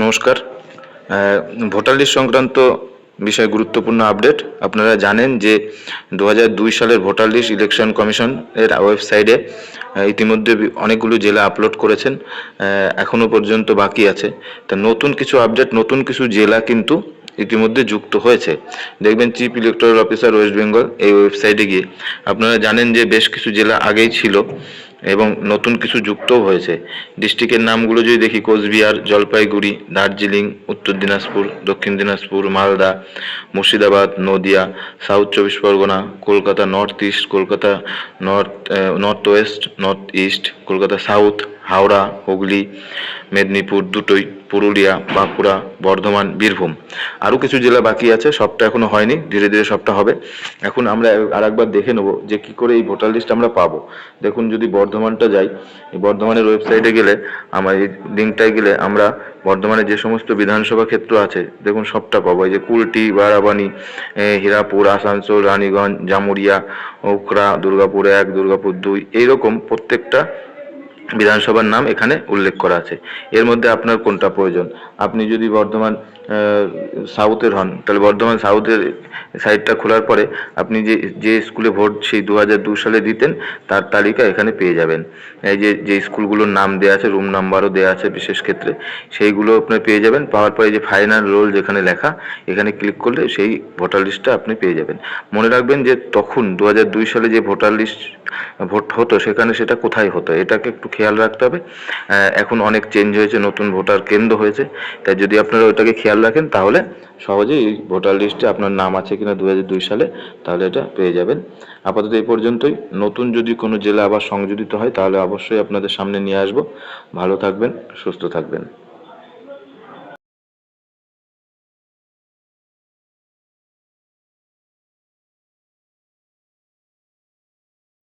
নমস্কার। Voter list সংক্রান্ত বিষয়ে গুরুত্বপূর্ণ আপডেট। আপনারা জানেন যে দু হাজার দুই সালের ভোটার লিস্ট ইলেকশন কমিশন এর ওয়েবসাইটে ইতিমধ্যে অনেকগুলো জেলা আপলোড করেছেন এখনও পর্যন্ত বাকি আছে। তা নতুন কিছু আপডেট, নতুন কিছু জেলা কিন্তু ইতিমধ্যে যুক্ত হয়েছে। দেখবেন chief electoral officer West Bengal এই ওয়েবসাইটে গিয়ে। আপনারা জানেন যে বেশ কিছু জেলা আগেই ছিল। এবং নতুন কিছু যুক্তও হয়েছে। ডিস্ট্রিক্টের নামগুলো যদি দেখি, কোচবিহার, জলপাইগুড়ি, দার্জিলিং, উত্তর দিনাজপুর, দক্ষিণ দিনাজপুর, মালদা, মুর্শিদাবাদ, নদিয়া, সাউথ চব্বিশ Pargana, Kolkata north east, Kolkata north north west, north east, Kolkata south Howrah, Hooghly, Medinipur, দুটোই, পুরুলিয়া, বাঁকুড়া, বর্ধমান, বীরভূম। আরও কিছু জেলা বাকি আছে, সবটা এখনও হয়নি, ধীরে ধীরে সবটা হবে। এখন আমরা আর একবার দেখে নেব যে কি করে এই ভোটার লিস্ট আমরা পাবো। দেখুন, যদি বর্ধমানটা যাই বর্ধমানের ওয়েবসাইটে গেলে আমার এই লিঙ্কটায় গেলে আমরা বর্ধমানে যে সমস্ত বিধানসভা ক্ষেত্র আছে, দেখুন, সবটা পাবো। এই যে কুলটি বারাবানি হীরাপুর, আসানসোল, রানীগঞ্জ জামুরিয়া ওকরা দুর্গাপুর এক, দুর্গাপুর দুই, এইরকম প্রত্যেকটা বিধানসভার নাম এখানে উল্লেখ করা আছে। এর মধ্যে আপনার কোনটা প্রয়োজন? আপনি যদি বর্ধমান সাউথের হন, তাহলে বর্ধমান সাউথের সাইটটা খোলার পরে আপনি যে যে স্কুলে ভোট সেই দু হাজার দু সালে দিতেন, তার তালিকা এখানে পেয়ে যাবেন। এই যে যে স্কুলগুলোর নাম দেওয়া আছে, রুম নাম্বারও দেওয়া আছে বিশেষ ক্ষেত্রে, সেইগুলো আপনি পেয়ে যাবেন। পাওয়ার পরে যে ফাইনাল রোল যেখানে লেখা, এখানে ক্লিক করলে সেই ভোটার লিস্টটা আপনি পেয়ে যাবেন। মনে রাখবেন যে তখন দু হাজার দুই সালে যে ভোটার লিস্ট ভোট হতো, সেখানে সেটা কোথায় হতো? এটাকে একটু খেয়াল রাখতে হবে। এখন অনেক চেঞ্জ হয়েছে, নতুন ভোটার কেন্দ্র হয়েছে। তাই যদি আপনারা ওইটাকে খেয়াল রাখেন, তাহলে সহজেই এই ভোটার লিস্টে আপনার নাম আছে কিনা দু হাজার দুই সালে, তাহলে এটা পেয়ে যাবেন। আপাতত এই পর্যন্তই। নতুন যদি কোনো জেলা আবার সংযোজিত হয়, তাহলে অবশ্যই আপনাদের সামনে নিয়ে আসব। ভালো থাকবেন, সুস্থ থাকবেন।